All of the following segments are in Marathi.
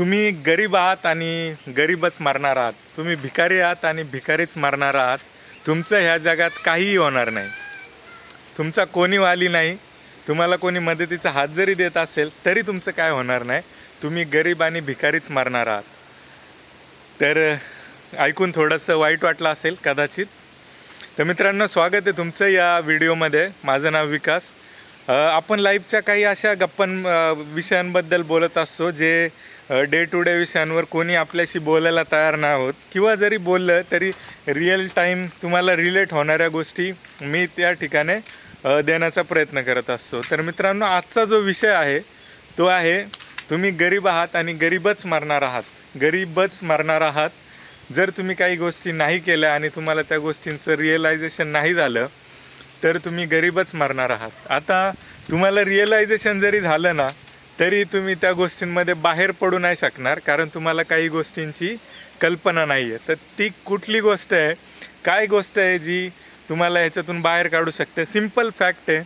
तुम्ही गरीब आहात आणि गरीबच मरणार आहात. तुम्ही भिकारी आहात आणि भिकारीच मरणार आहात. तुमचं ह्या जगात काहीही होणार नाही. तुमचा कोणी वाली नाही. तुम्हाला कोणी मदतीचा हात जरी देत असेल तरी तुमचं काय होणार नाही. तुम्ही गरीब आणि भिकारीच मरणार आहात. तर ऐकून थोडंसं वाईट वाटलं असेल कदाचित. तर मित्रांनो स्वागत आहे तुमचं या व्हिडिओमध्ये. माझं नाव विकास. आपण लाईफच्या काही अशा गप्पां विषयांबद्दल बोलत असतो जे डे टू डे विषयांवर कोणी आपल्याशी बोलायला तयार नाही आहोत किंवा जरी बोललं तरी रिअल टाईम तुम्हाला रिलेट होणाऱ्या गोष्टी मी त्या ठिकाणी देण्याचा प्रयत्न करत असतो. तर मित्रांनो आजचा जो विषय आहे तो आहे तुम्ही गरीब आहात आणि गरीबच मरणार आहात. गरीबच मरणार आहात. जर तुम्ही काही गोष्टी नाही केल्या आणि तुम्हाला त्या गोष्टींचं रिअलायझेशन नाही झालं तर तुम्ही गरीबच मरणार आहात. आता तुम्हाला रिअलायझेशन जरी झालं ना तरी तुम्ही त्या गोष्टींमध्ये बाहेर पडू नाही शकणार कारण तुम्हाला काही गोष्टींची कल्पना नाही आहे तर ती कुठली गोष्ट आहे? काय गोष्ट आहे जी तुम्हाला ह्याच्यातून बाहेर काढू शकते? सिंपल फॅक्ट आहे.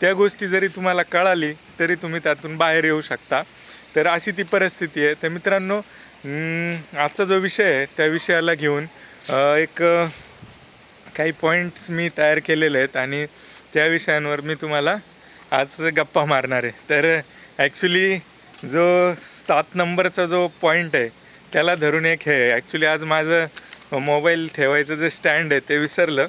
त्या गोष्टी जरी तुम्हाला कळाली तरी तुम्ही त्यातून बाहेर येऊ शकता. तर अशी ती परिस्थिती आहे. तर मित्रांनो आजचा जो विषय आहे त्या विषयाला घेऊन एक काही पॉईंट्स मी तयार केलेले आहेत आणि त्या विषयांवर मी तुम्हाला आज गप्पा मारणार आहे. तर ॲक्च्युली जो सात नंबरचा जो पॉईंट आहे त्याला धरून एक हे. ॲक्च्युली आज माझं मोबाईल ठेवायचं जे स्टँड आहे ते विसरलं.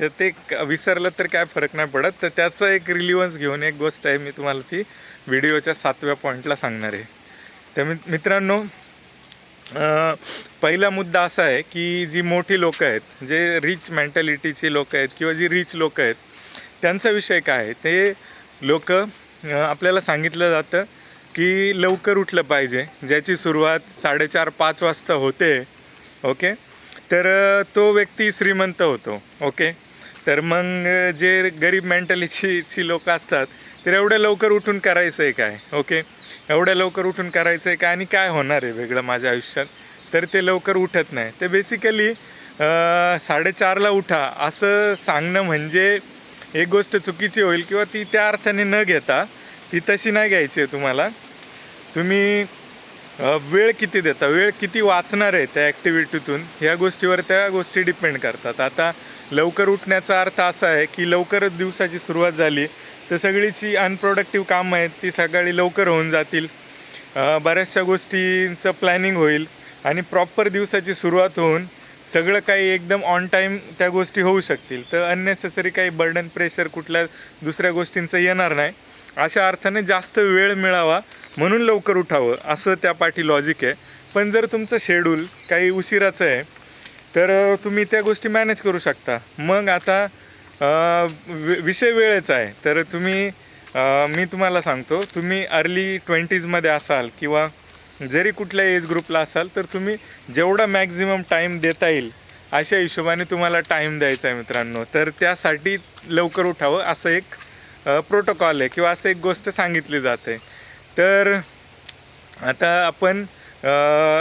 तर ते क- विसरलं तर काय फरक नाही पडत. तर त्याचं एक रिलिव्हन्स घेऊन एक गोष्ट आहे मी तुम्हाला ती व्हिडिओच्या सातव्या पॉईंटला सांगणार आहे. तर मित्रांनो पहिला मुद्दा असा आहे की जी मोठी लोकं आहेत जे रिच मेंटॅलिटीची लोकं आहेत किंवा जी रिच लोकं आहेत त्यांचा विषय काय आहे? ते लोक आपल्याला सांगितलं जातं की लवकर उठलं पाहिजे ज्याची सुरुवात साडेचार पाच वाजता होते ओके? तर तो व्यक्ती श्रीमंत होतो ओके? तर मग जे गरीब मेंटॅलिटीची लोकं असतात तर एवढं लवकर उठून करायचं आहे काय ओके? एवढ्या लवकर उठून करायचं आहे का आणि काय होणार आहे वेगळं माझ्या आयुष्यात? तर ते लवकर उठत नाही. ते बेसिकली साडेचारला उठा. असं सांगणं म्हणजे एक गोष्ट चुकीची होईल किंवा ती त्या अर्थाने न घेता ती तशी नाही घ्यायची आहे तुम्हाला. तुम्ही वेळ किती देता? वेळ किती वाचणार आहे त्या ॲक्टिव्हिटीतून ह्या गोष्टीवर त्या गोष्टी डिपेंड करतात. आता लवकर उठण्याचा अर्थ असा आहे की लवकरच दिवसाची सुरुवात झाली. तर सगळीची अनप्रोडक्टिव्ह कामं आहेत ती सकाळी लवकर होऊन जातील. बऱ्याचशा गोष्टींचं प्लॅनिंग होईल आणि प्रॉपर दिवसाची सुरुवात होऊन सगळं काही एकदम ऑन टाईम त्या गोष्टी होऊ शकतील. तर अननेसेसरी काही बर्डन प्रेशर कुठल्या दुसऱ्या गोष्टींचं येणार नाही. अशा अर्थाने जास्त वेळ मिळावा म्हणून लवकर उठावं असं त्या पाठी लॉजिक आहे. पण जर तुमचं शेड्यूल काही उशिराचं आहे तर तुम्ही त्या गोष्टी मॅनेज करू शकता. मग आता विषय वेळेचा आहे. तर तुम्ही मी तुम्हाला सांगतो तुम्ही अर्ली ट्वेंटीजमध्ये असाल किंवा जरी कुठल्या एज ग्रुपला असाल तर तुम्ही जेवढा मॅक्झिमम टाईम देता येईल अशा हिशोबाने तुम्हाला टाईम द्यायचा आहे मित्रांनो. तर त्यासाठी लवकर उठावं असं एक प्रोटोकॉल आहे किंवा असं एक गोष्ट सांगितली जाते. तर आता आपण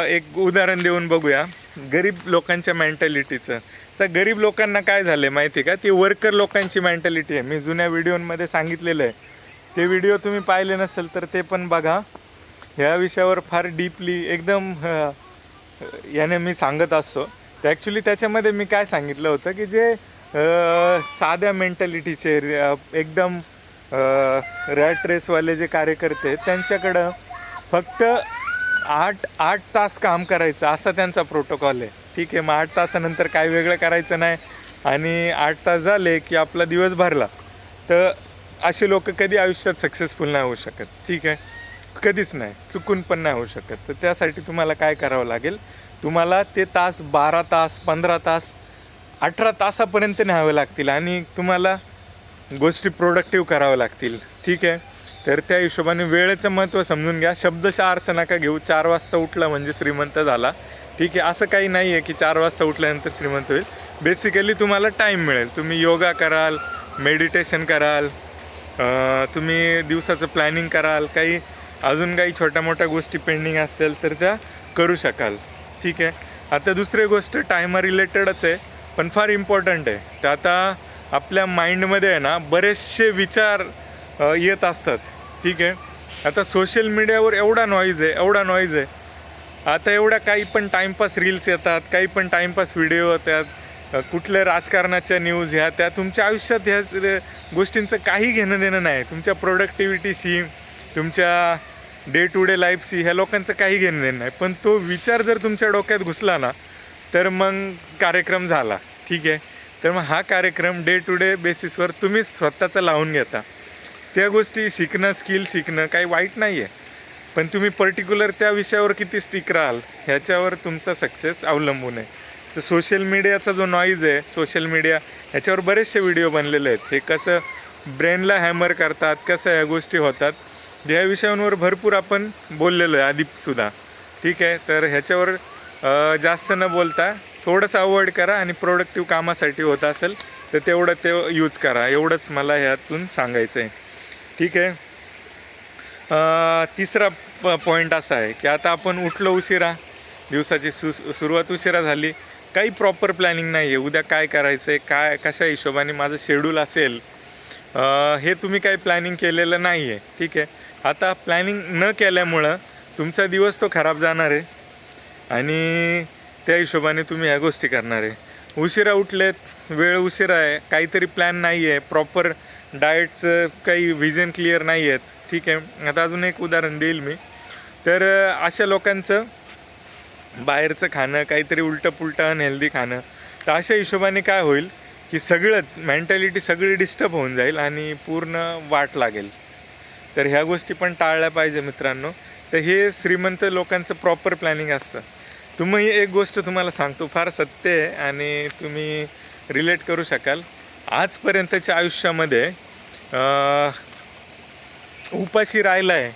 एक उदाहरण देऊन बघूया. गरीब लोकांच्या मेंटॅलिटीचं तर गरीब लोकांना काय झालं आहे माहिती आहे का? ती वर्कर लोकांची मेंटॅलिटी आहे. मी जुन्या व्हिडिओमध्ये सांगितलेलं आहे. ते व्हिडिओ तुम्ही पाहिले नसेल तर ते पण बघा. ह्या विषयावर फार डीपली एकदम याने मी सांगत असतो. तर ॲक्च्युली त्याच्यामध्ये मी काय सांगितलं होतं की जे साध्या मेंटॅलिटीचे एकदम रॅट रेसवाले जे कार्यकर्ते त्यांच्याकडं फक्त आठ आठ तास काम करायचं असा त्यांचा प्रोटोकॉल आहे. ठीक आहे मग आठ तासानंतर काय वेगळं करायचं नाही. आणि आठ तास झाले की आपला दिवस भरला. तर असे लोक कधी आयुष्यात सक्सेसफुल नाही होऊ शकत. ठीक आहे? कधीच नाही. चुकून पण नाही होऊ शकत. तर त्यासाठी तुम्हाला काय करावं लागेल? तुम्हाला ते तास बारा तास पंधरा तास अठरा तासापर्यंत न्यावं लागतील आणि तुम्हाला गोष्टी प्रोडक्टिव्ह कराव्या लागतील. ठीक आहे? तर त्या हिशोबाने वेळेचं महत्त्व समजून घ्या. शब्दशः अर्थ नका घेऊ. चार वाजता उठला म्हणजे श्रीमंत झाला. ठीक आहे असं काही नाही आहे की चार वाजता उठल्यानंतर श्रीमंत होईल. बेसिकली तुम्हाला टाईम मिळेल. तुम्ही योगा कराल मेडिटेशन कराल तुम्ही दिवसाचं प्लॅनिंग कराल काही अजून काही छोट्या मोठ्या गोष्टी पेंडिंग असतील तर त्या करू शकाल. ठीक आहे? आता दुसरी गोष्ट टायमा रिलेटेडच आहे पण फार इम्पॉर्टंट आहे. तर आता आपल्या माइंडमध्ये आहे ना बरेचसे विचार येत असतात. ठीक आहे. आता सोशल मीडियावर एवढा नॉईज आहे एवढा नॉईज आहे. आता एवढ्या काही पण टाईमपास रील्स येतात काही पण टाईमपास व्हिडिओ येतात. कुठल्या राजकारणाच्या न्यूज ह्या त्या तुमच्या आयुष्यात ह्या गोष्टींचं काही घेणं देणं नाही. तुमच्या प्रोडक्टिव्हिटीशी तुमच्या डे टू डे लाईफशी ह्या लोकांचं काही घेणं देणं नाही. पण तो विचार जर तुमच्या डोक्यात घुसला ना तर मग कार्यक्रम झाला. ठीक आहे. तर मग हा कार्यक्रम डे टू डे बेसिसवर तुम्हीच स्वतःचा लावून घेता. त्या गोष्टी शिकणं स्किल शिकणं काही वाईट नाही आहे पण तुम्ही पर्टिक्युलर त्या विषयावर किती स्टिक राहाल ह्याच्यावर तुमचा सक्सेस अवलंबून आहे. तर सोशल मीडियाचा जो नॉईज आहे सोशल मीडिया ह्याच्यावर बरेचसे व्हिडिओ बनलेले आहेत. हे कसं ब्रेनला हॅमर करतात कसं ह्या गोष्टी होतात ह्या विषयांवर भरपूर आपण बोललेलो आहे आधीसुद्धा ठीक आहे? तर ह्याच्यावर जास्त न बोलता थोडंसं अवॉइड करा आणि प्रोडक्टिव्ह कामासाठी होत असेल तर तेवढं ते यूज करा. एवढंच मला ह्यातून सांगायचं आहे ठीक आहे. तिसरा प पॉईंट असा आहे की आता आपण उठलो उशिरा. दिवसाची सु सुरुवात उशिरा झाली. काही प्रॉपर प्लॅनिंग नाही आहे उद्या काय करायचं आहे काय कशा हिशोबाने माझं शेड्यूल असेल हे तुम्ही काही प्लॅनिंग केलेलं नाही आहे ठीक आहे. आता प्लॅनिंग न केल्यामुळं तुमचा दिवस तो खराब जाणार आहे. आणि त्या हिशोबाने तुम्ही ह्या गोष्टी करणार आहे. उशिरा उठलेत वेळ उशिरा आहे काहीतरी प्लॅन नाही आहे प्रॉपर डाएटचं काही व्हिजन क्लिअर नाही आहेत ठीक आहे. आता अजून एक उदाहरण देईल मी. तर अशा लोकांचं बाहेरचं खाणं काहीतरी उलटं पुलटं अनहेल्दी खाणं तर अशा हिशोबाने काय होईल की सगळंच मेंटॅलिटी सगळी डिस्टर्ब होऊन जाईल आणि पूर्ण वाट लागेल. तर ह्या गोष्टी पण टाळल्या पाहिजे मित्रांनो. तर हे श्रीमंत लोकांचं प्रॉपर प्लॅनिंग असतं. तुम्ही एक गोष्ट तुम्हाला सांगतो फार सत्य आहे आणि तुम्ही रिलेट करू शकाल. आजपर्यंतच्या आयुष्यामध्ये उपाशी राहिला आहे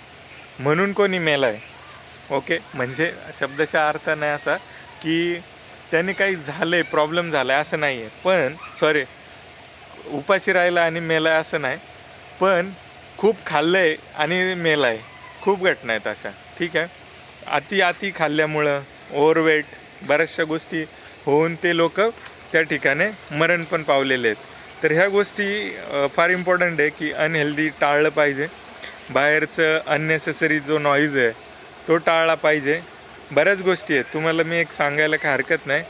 म्हणून कोणी मेला आहे ओके? म्हणजे शब्दाचा अर्थ नाही असा की त्याने काही झालं आहे प्रॉब्लेम झाला आहे असं नाही आहे पण सॉरी उपाशी राहिला आणि मेला आहे असं नाही. पण खूप खाल्लं आहे आणि मेला आहे खूप घटना आहेत अशा. ठीक आहे? अति अति खाल्ल्यामुळं ओव्हरवेट बऱ्याचशा गोष्टी होऊन ते लोक त्या ठिकाणी मरण पण पावलेले आहेत. तर ह्या गोष्टी फार इम्पॉर्टंट आहे की अनहेल्दी टाळलं पाहिजे. बाहेरचं अननेसेसरी जो नॉईज आहे तो टाळला पाहिजे. बऱ्याच गोष्टी आहेत. तुम्हाला मी एक सांगायला काही हरकत नाही.